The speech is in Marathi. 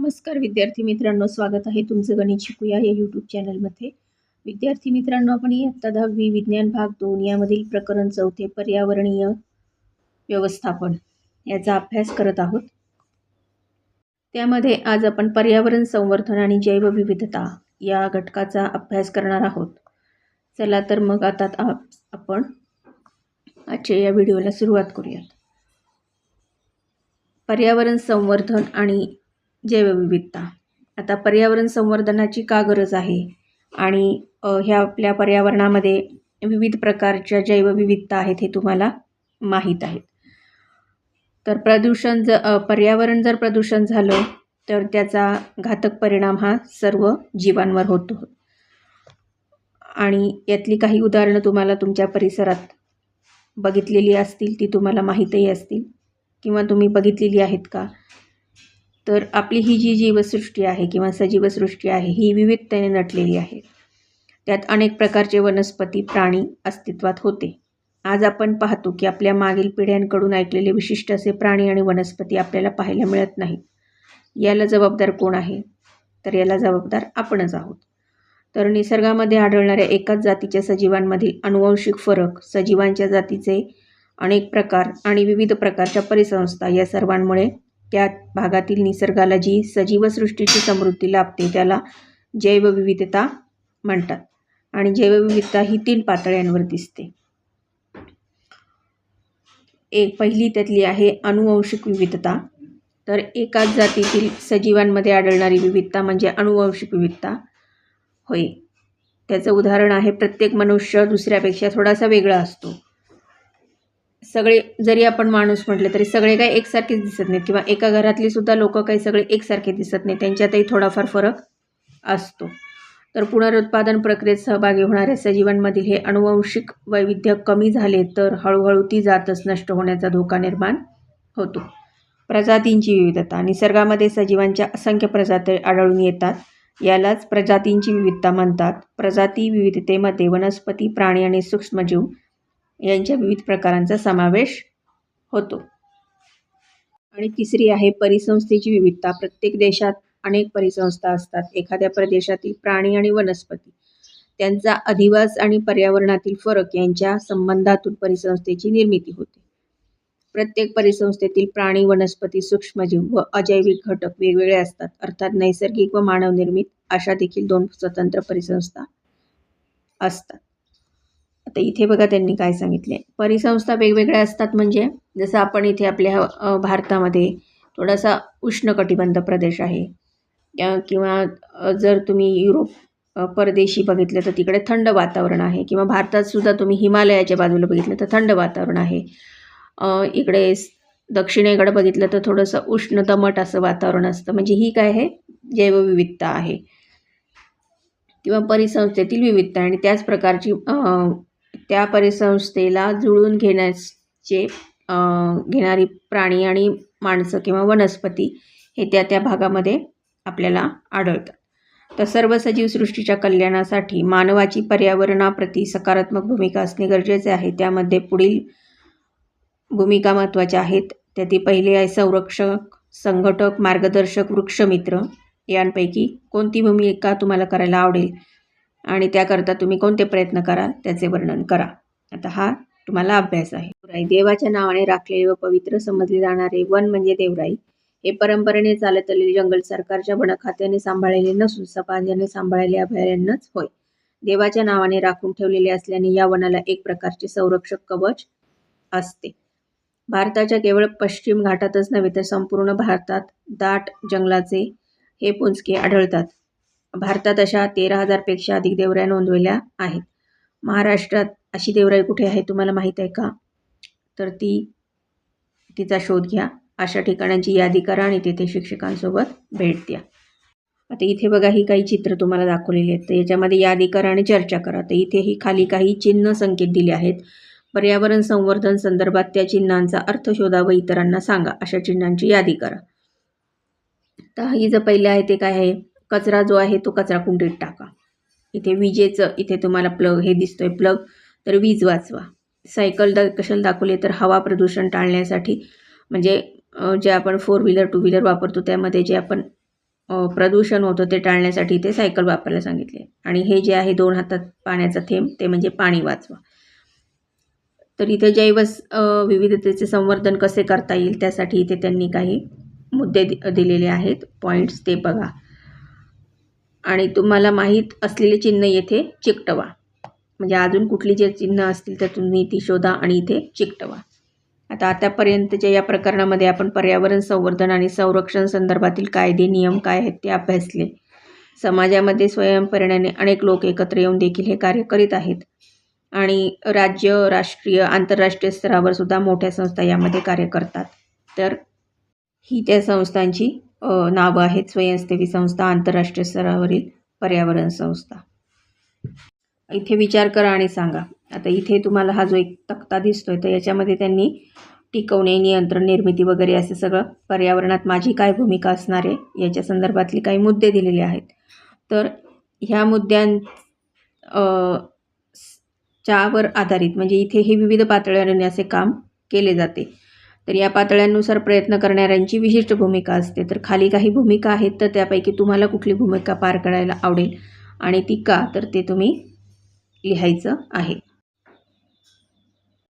नमस्कार विद्यार्थी मित्रांनो स्वागत आहे तुमचं गणित शिकूया या यूट्यूब चॅनलमध्ये विद्यार्थी मित्रांनो आपण इयत्ता दहावी विज्ञान भाग दोन यामधील प्रकरण चौथे पर्यावरणीय व्यवस्थापन याचा अभ्यास करत आहोत. त्यामध्ये आज आपण पर्यावरण संवर्धन आणि जैवविविधता या घटकाचा अभ्यास करणार आहोत. चला तर मग आता आपण आजच्या या व्हिडिओला सुरुवात करूयात. पर्यावरण संवर्धन आणि जैवविविधता. आता पर्यावरण संवर्धनाची का गरज आहे? आणि ह्या आपल्या पर्यावरणामध्ये विविध प्रकारच्या जैवविविधता आहेत हे तुम्हाला माहीत आहेत. तर प्रदूषण ज पर्यावरण जर प्रदूषण झालं तर त्याचा घातक परिणाम हा सर्व जीवांवर होतो. आणि यातली काही उदाहरणं तुम्हाला तुमच्या परिसरात बघितलेली असतील ती तुम्हाला माहीतही असतील. किंवा तुम्ही बघितलेली आहेत का? तर आपली ही जी जीवसृष्टी आहे किंवा सजीवसृष्टी आहे ही विविधतेने नटलेली आहे. त्यात अनेक प्रकारचे वनस्पती प्राणी अस्तित्वात होते. आज आपण पाहतो की आपल्या मागील पिढ्यांकडून ऐकलेले विशिष्ट असे प्राणी आणि वनस्पती आपल्याला पाहायला मिळत नाहीत. याला जबाबदार कोण आहे? तर याला जबाबदार आपणच आहोत. तर निसर्गामध्ये आढळणाऱ्या एकाच जातीच्या सजीवांमधील अनुवंशिक फरक सजीवांच्या जातीचे अनेक प्रकार आणि विविध प्रकारच्या परिसंस्था या सर्वांमुळे त्या भागातील निसर्गाला जी सजीवसृष्टीची समृद्धी लाभते त्याला जैवविविधता म्हणतात. आणि जैवविविधता ही तीन पातळ्यांवर दिसते. एक पहिली त्यातली आहे अनुवंशिक विविधता. तर एकाच जातीतील सजीवांमध्ये आढळणारी विविधता म्हणजे अनुवंशिक विविधता. होय. त्याचं उदाहरण आहे प्रत्येक मनुष्य दुसऱ्यापेक्षा थोडासा वेगळा असतो. सगळे जरी आपण माणूस म्हटले तरी सगळे काही एकसारखेच दिसत नाहीत किंवा एका घरातली सुद्धा लोक काही सगळे एकसारखे दिसत नाही त्यांच्यातही थोडाफार फरक असतो. तर पुनरुत्पादन प्रक्रियेत सहभागी होणाऱ्या सजीवांमधील हे अनुवंशिक वैविध्य कमी झाले तर हळूहळू ती जातच नष्ट होण्याचा धोका निर्माण होतो. प्रजातींची विविधता. निसर्गामध्ये सजीवांच्या असंख्य प्रजाती आढळून येतात. यालाच प्रजातींची विविधता म्हणतात. प्रजाती विविधतेमध्ये वनस्पती प्राणी आणि सूक्ष्मजीव यांच्या विविध प्रकारांचा समावेश होतो. आणि तिसरी आहे परिसंस्थेची विविधता. प्रत्येक देशात अनेक परिसंस्था असतात. एखाद्या प्रदेशातील प्राणी आणि वनस्पती. त्यांचा अधिवास आणि पर्यावरणातील फरक यांच्या संबंधातून परिसंस्थेची निर्मिती होते. प्रत्येक परिसंस्थेतील प्राणी वनस्पती सूक्ष्मजीव व अजैविक घटक वेगवेगळे असतात. अर्थात नैसर्गिक व मानवनिर्मित अशा देखील दोन स्वतंत्र परिसंस्था असतात. आता इथे बघा त्यांनी काय सांगितले. परिसंस्था वेगवेगळ्या असतात म्हणजे जसं आपण इथे आपल्या भारतामध्ये थोडासा उष्णकटिबंध प्रदेश आहे. किंवा जर तुम्ही युरोप परदेशी बघितलं तर तिकडे थंड वातावरण आहे. किंवा भारतातसुद्धा तुम्ही हिमालयाच्या बाजूला बघितलं तर थंड वातावरण आहे. इकडे दक्षिणेकडं दक्षिणेकडे बघितलं तर थोडंसं उष्ण दमट असं वातावरण असतं. म्हणजे ही काय आहे? जैवविविधता आहे. किंवा परिसंस्थेतील विविधता आणि त्याच प्रकारची त्या परिसंस्थेला जुळून घेण्याचे घेणारी प्राणी आणि माणसं किंवा वनस्पती हे त्या त्या भागामध्ये आपल्याला आढळतात. तर सर्व सजीव सृष्टीच्या कल्याणासाठी मानवाची पर्यावरणाप्रती सकारात्मक भूमिका असणे गरजेचे आहे. त्यामध्ये पुढील भूमिका महत्त्वाच्या आहेत. त्यातील पहिले आहे संरक्षक संघटक मार्गदर्शक वृक्षमित्र यांपैकी कोणती भूमिका तुम्हाला करायला आवडेल? आणि त्याकरता तुम्ही कोणते प्रयत्न कराल त्याचे वर्णन करा. आता हा तुम्हाला अभ्यास आहे. देवराई देवाच्या नावाने राखलेले व पवित्र समजले जाणारे वन म्हणजे देवराई. हे परंपरेने चालत आलेले जंगल सरकारच्या वनखात्याने सांभाळलेले नसून समाजाने सांभाळलेले अभयारण्यच होय. देवाच्या नावाने राखून ठेवलेले असल्याने या वनाला एक प्रकारचे संरक्षक कवच असते. भारताच्या केवळ पश्चिम घाटातच नव्हे तर संपूर्ण भारतात दाट जंगलाचे हे पुंजके आढळतात. भारतात अशा तेरा हजारपेक्षा अधिक देवऱ्या नोंदवल्या आहेत. महाराष्ट्रात अशी देवराई कुठे आहे तुम्हाला माहीत आहे का? तर ती तिचा शोध घ्या. अशा ठिकाणांची यादी करा आणि तिथे शिक्षकांसोबत भेट द्या. आता इथे बघा ही काही चित्र तुम्हाला दाखवलेली आहेत. तर याच्यामध्ये यादी करा आणि चर्चा करा. तर इथे ही खाली काही चिन्ह संकेत दिले आहेत. पर्यावरण संवर्धन संदर्भात त्या चिन्हांचा अर्थ शोधा व इतरांना सांगा. अशा चिन्हांची यादी करा. तर ही जर पहिलं आहे ते काय आहे? कचरा जो आहे तो कचरा कुंडीत टाका. इथे विजेचं इथे तुम्हाला प्लग हे दिसतोय प्लग तर वीज वाचवा. सायकल दा कशाला दाखवले? तर हवा प्रदूषण टाळण्यासाठी. म्हणजे जे आपण फोर व्हीलर टू व्हीलर वापरतो त्यामध्ये जे आपण प्रदूषण होतं ते टाळण्यासाठी ते सायकल वापरायला सांगितले. आणि हे जे आहे दोन हातात पाण्याचा थेंब ते म्हणजे पाणी वाचवा. तर इथे जैव विविधतेचे संवर्धन कसे करता येईल त्यासाठी इथे त्यांनी काही मुद्दे दि दिलेले आहेत. पॉईंट्स ते बघा. आणि तुम्हाला माहीत असलेले चिन्ह येथे चिकटवा. म्हणजे अजून कुठली जे चिन्ह असतील तर तुम्ही ती शोधा आणि इथे चिकटवा. आता आतापर्यंतच्या या प्रकरणामध्ये आपण पर्यावरण संवर्धन आणि संरक्षण संदर्भातील कायदे नियम काय आहेत ते अभ्यासले. समाजामध्ये स्वयंप्रेरणेने अनेक लोक एकत्र येऊन देखील हे कार्य करीत आहेत. आणि राज्य राष्ट्रीय आंतरराष्ट्रीय स्तरावर सुद्धा मोठ्या संस्था यामध्ये कार्य करतात. तर ही त्या संस्थांची नावं आहेत स्वयंसेवी संस्था आंतरराष्ट्रीय स्तरावरील पर्यावरण संस्था. इथे विचार करा आणि सांगा. आता इथे तुम्हाला हा जो एक तक्ता दिसतोय तर याच्यामध्ये त्यांनी टिकवणे नियंत्रण निर्मिती वगैरे असं सगळं पर्यावरणात माझी काय भूमिका असणार आहे याच्या संदर्भातले काही मुद्दे दिलेले आहेत. तर ह्या मुद्द्यां च्यावर आधारित म्हणजे इथे हे विविध पातळ्यांनी असे काम केले जाते. तर या पातळ्यांनुसार प्रयत्न करणाऱ्यांची विशिष्ट भूमिका असते. तर खाली काही भूमिका आहेत तर त्यापैकी तुम्हाला कुठली भूमिका पार करायला आवडेल? आणि ती का? तर ते तुम्ही लिहायचं आहे.